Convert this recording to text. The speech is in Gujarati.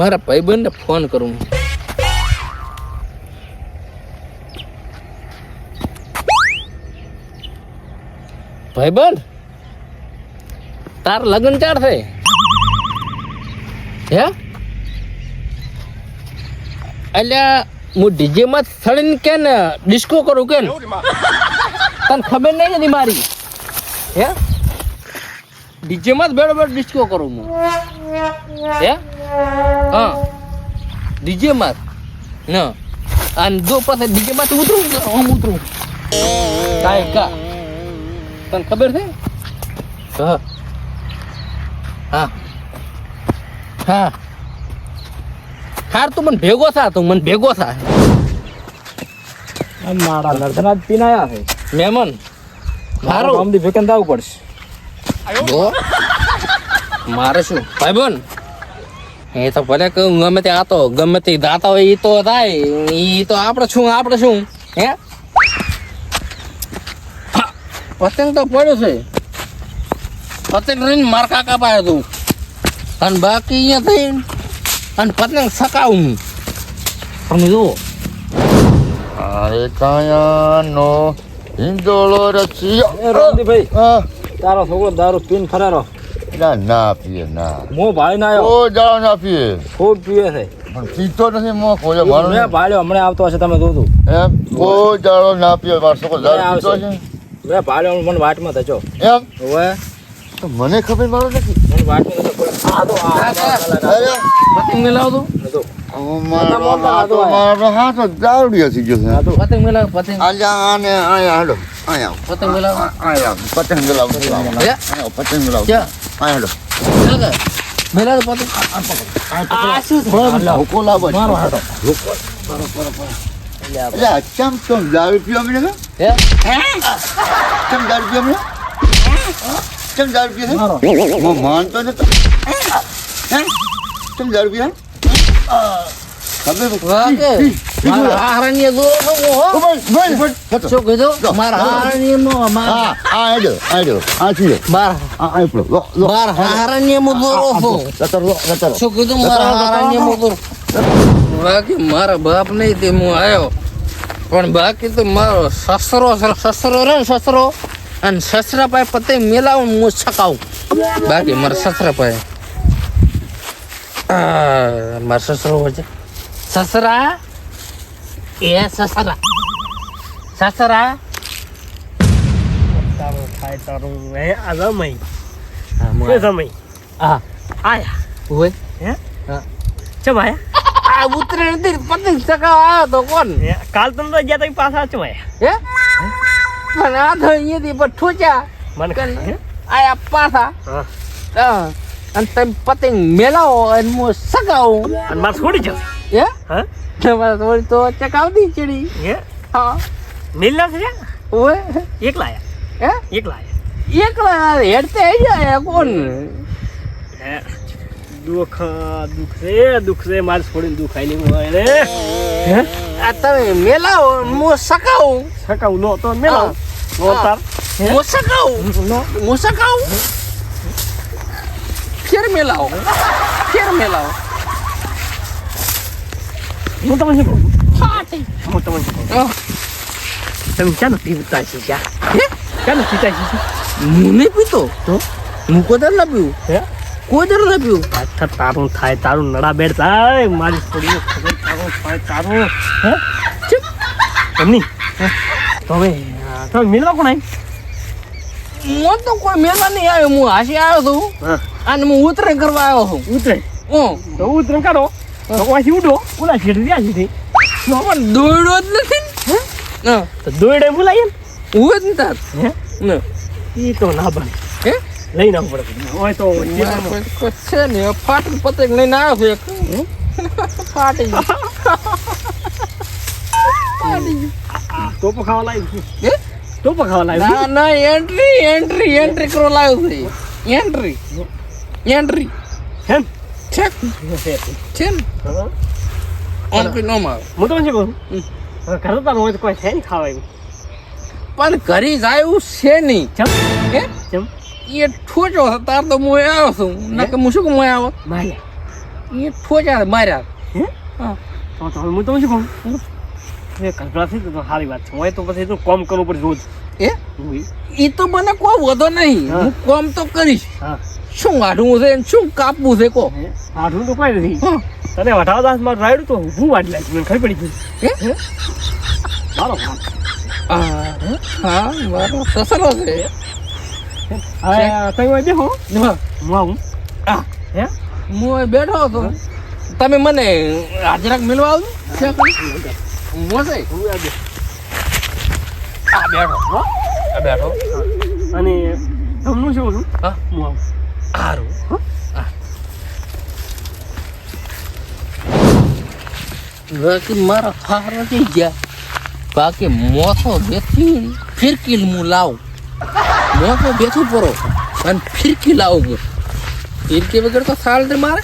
મારા ભાઈબંધને ફોન કરું ભાઈબંધ, તાર લગ્ન ચાર થઈ હે? અલ્યા, હું ડીજે માં થડીને કે ને ડિસ્કો કરું કે તને ખબર નહીં હતી મારી? હે? ડીજે માં જ બેડો બેડ ડિસ્કો કરું હું. હે? હા. ડીજે માં. ન. અને જો પાસે ડીજે માંથી ઉતરું? આમ ઉતરું. કાંઈ કા. તને ખબર છે? હા. હા. હા. હાર તું મને ભેગો થા તું મને ભેગો થા. મારા નર્ધના જ પીનાયા છે. મહેમાન મારો આમ દી ભેકન આવવું પડશે. મારે શું? બોન એ તો ભલે કહું ગમે તે આતો ગમે તે દાતા હોય એ તો થાય. એ તો આપણે શું આપણે શું? હે? પતંગ તો પડ્યો છે. પતંગ રહીને માર કાકા પાયો તું. અને બાકી અહીંયા થઈ અને પતંગ સકાવું તમે જુઓ. અરે કાયાનો હિંદોળો રચિયો. એ ભાઈ હા. તારો છોકરો દારૂ પીન ફરારો. ના ના પીએ ના મો ભાઈ ના કોઈ દાડો ના પીએ ખૂબ પીએ છે પણ પીતો નથી મો કોઈ મારો મેં ભાડ્યો હમણાં આવતો હશે તમે જોતું એમ ઓ દાડો ના પીએ મારો કો દારૂ પીતો. છે મેં ભાડ્યો મને વાટમાં થજો એમ હવે તો મને ખબર મારો નથી મને વાટમાં થજો આ તો આ અરે પતંગ મિલાવ મારો હાથો મારો હાથો દારૂડિયો થઈ ગયો છે પતંગ મિલાવ પતંગ આજા આને આયા હાલો આયા પતંગ મિલાવ આયા પતંગ ગલાવ હે? આયા પતંગ ક્યાં આયા હાલો મિલાવ મિલાવ પતંગ. આ શું હુકો લાવો મારો હાથો. એટલે આ ચમ ચમ દારૂ પીવા મને હે? ચમ દારૂ પીવા મને ચમ દારૂ પીવા હું માનતો નતો. હે? ચમ દારૂ પીવા ખબર વાગે. મારા છો બાપ નહીં તે હું આવ્યો પણ બાકી તો મારો સસરો છે, સસરો રે સસરો. અને સસરા પાસે પતંગ મેલાવું હું છકાવું. બાકી મારા સસરા પાસે. આ, મારા સસરો વચ્ચે સસરા? એ સસરા સસરા તારો થાય તારું હે આ જમાઈ હા, હું કે જમાઈ આ આયા હોય હે હા. ચમ આયા આ ઉતરે નથી પતંગ ચકાવવા આવ્યો તો કોણ હે, કાલ તમે તો ગયા તા પાછા ચમ આયા હે પણ આ તો અહીંયાથી પણ ઠોચ્યા મને કન. હે? આયા પાછા હા હા. અને તમે પતંગ મેલાવો અને હું સગાવું અને મારે છોડી જશે હે? હા? તમારે થોડી તો ચકાવતી ચડી. હે? હા. મિલના છે? ઓય. એકલા હે? એકલા એકલા હેડતે આવી જાય કોણ? હે? દુઃખ દુઃખ છે દુઃખ છે મારે છોડીને દુઃખ હોય રે. હે? આ તમે મેલાવો મો સકાવું. સકાવું નો તો મેલાવ. નો તાર. હું? સકાવું. નો. સકાવું. ફેર મેલાવો. ફેર મેલાવો. હું તમને શું કહું? હું તમને શું કહું? તમે ક્યાં નથી પીતા છે ક્યાં નથી પીતા છે? હું નહીં પીતો? તો? હું કોદર ના પીવું? હે? કોદર ના પીવું? તારું થાય તારું નડા બેડ થાય મારી છોડીને ખબર તારું થાય તારું. હે? ચૂપ. એમની તો તમે મિલવા કોણ આવી હું તો કોઈ મેળવા નહીં આવ્યો હું હાસી આવ્યો છું. અને હું ઉતરે કરવા આવ્યો છું. ઉતરે હું તો ઉતરે કાઢો. પછી ઉડો. ઓલા છેડી રહ્યા છે પણ દોડો જ નથી ને. તો દોડે બોલાઈએ હું જ હે? ને. એ તો ના બને. હે? લઈને આવવું પડે હોય તો છે ને ફાટી પતંગ લઈને આવ્યો છું ફાટી. ટોપો ખાવા લાવી હે? ટોપો ખાવા ના લાવી ના એન્ટ્રી એન્ટ્રી એન્ટ્રી કરવા લાવ્યો છે. એન્ટ્રી એન્ટ્રી હેમ? છે છે ને હા. એન્ટ્રી નો મારે હું શું કહું હમ. હવે હોય તો કોઈ છે નહીં ખાવા પણ ઘરે જાય એવું છે નહીં ચમ કે ચમ એ ઠોચો તાર તો હું આવ્યો છું નકે હું શું કે હું આવ્યો માર્યા એ ઠોચા માર્યા હે હા તો તો હું તમને શું કહું એ તો સારી વાત છે. હું તો પછી તો કોમ કરવું પડે રોજ. એ? એ. તો મને કોઈ વધો નહીં. હું. કોમ તો કરીશ. હા. શું વાઢવું છે શું કાપવું છે કો આઠું તો કોઈ નથી. તને વઢાવ દાસ મારું રાયડું તો હું વાડી લાગી મને ખબર પડી ગઈ. હે? ચાલો હા? હા મારો સસરો છે. હા? કઈ વાગે હો. આવું. હા. હે? હું બેઠો હતો. તમે મને હાજરાક મિલવા આવજો. છે હું આ બેઠો હો આ બેઠો અને તમને શું છું હા હું આવું સારું બાકી મારા ફાર નથી ગયા. બાકી મોથો બેથી ફિરકી હું લાવું. મોથો બેઠું પરો અને ફિરકી લાવું. હું ફિરકી વગર તો સાલ મારે.